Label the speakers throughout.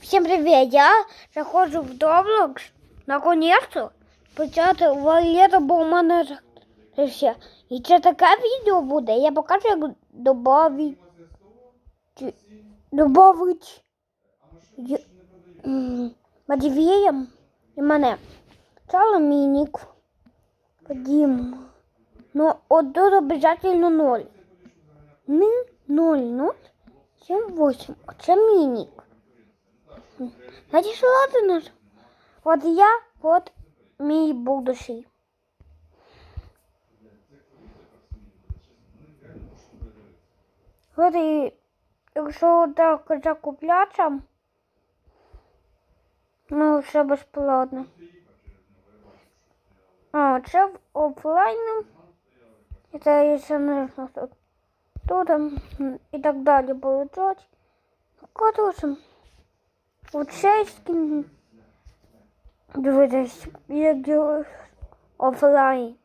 Speaker 1: Всем привет! Я заходжу в Roblox. Наконец-то почати валета, бо у мене все. І це таке відео буде. Я покажу, як добавити. Добавить Матвієм і мене. Це ламінік. Подім. Ну, от тут обов'язково ноль. Не ноль, ноль, сім, восемь. Це мінік. Надійшла до нас. От я, от мій будущий. От і якщо так закуплятися, ну все безплатно. А, це в офлайні. І це я ще не знаю, тут. Тут м, і так далі получать. Короче, от шесть дивитись, як його офлайн.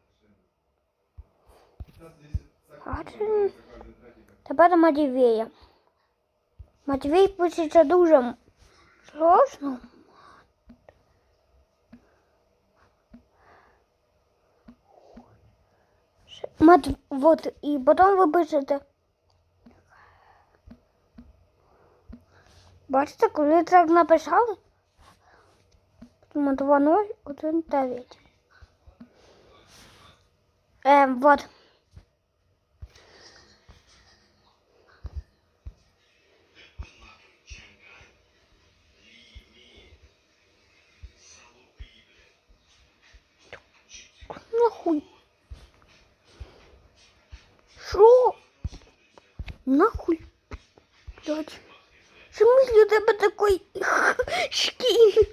Speaker 1: А це тепер Матвія. Матвій пишеться дуже сложно. Мат, вот, і потім ви пишете. Бачите, коли так написали? Тому 2 0, 1 9. Ем, вот. Нахуй. Шо? Нахуй. Блядь. Смысле у тебе такой шкіл?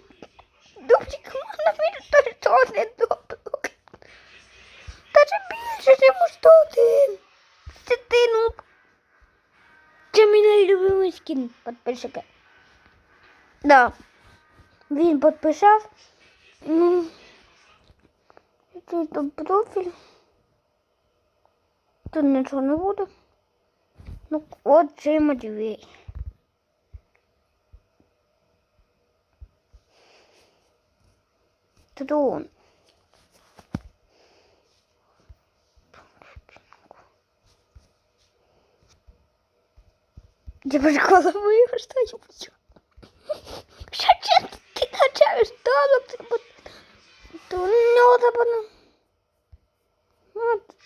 Speaker 1: Дубчик, можна мені то не добре. Та же більше, чим що один. Це ти, ну. Це мій найлюбимий скін підписчика. Да. Він підписав. Ну. Тут профіль. Тут нічого не буде. Ну, от цей Матвій. Тут он. Я прикола моего что-нибудь. Зачем ты качаешь доллар? Ты вот... Ты не удобно. Вот.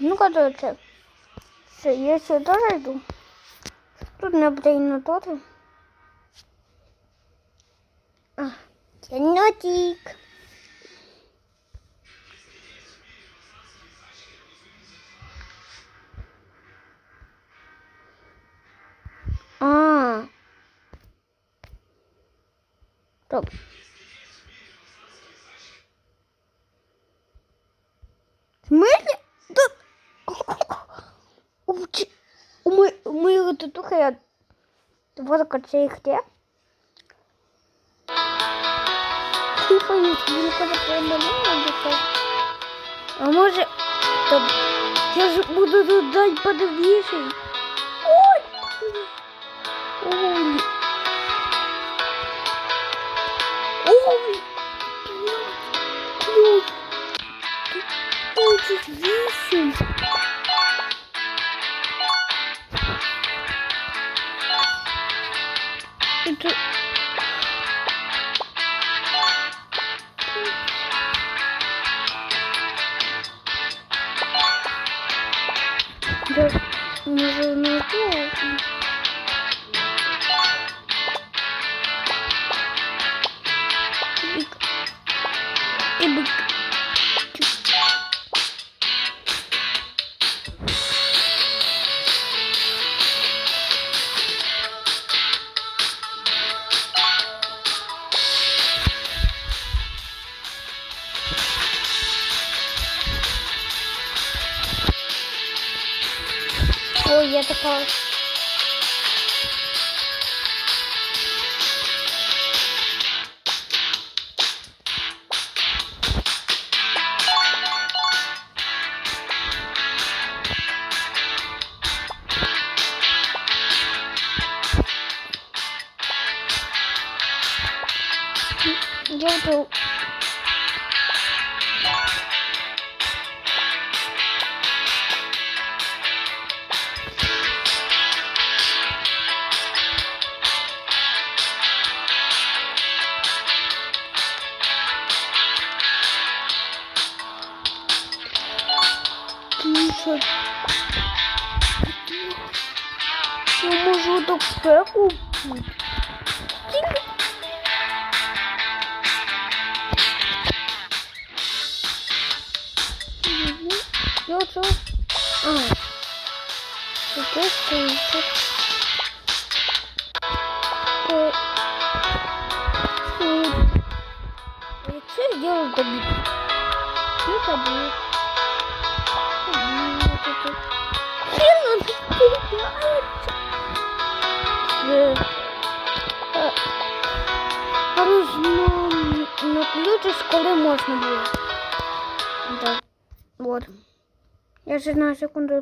Speaker 1: Ну, короче, все, я сюда зайду. Тут не потрібно тут. А, Єнотик. А. Стоп. В смысле? Тут... У, чи- у, ми, у моєго татуха я фотка цей хліб. Типа, він коли приймали, А може, то я ж буду тут дать подивіше. Ой! Ой! Ой! Ой! Ой, тут вісім. Може не то. Oh, yeah, the car. Yo, bro. Тише. Я можу до пеку бути. Я що? А. Е, Якщо я делаю добит. Не забыл. Сильно перебивается. Розно на ключ, коли можна було. Да. Вот. Я ще на секунду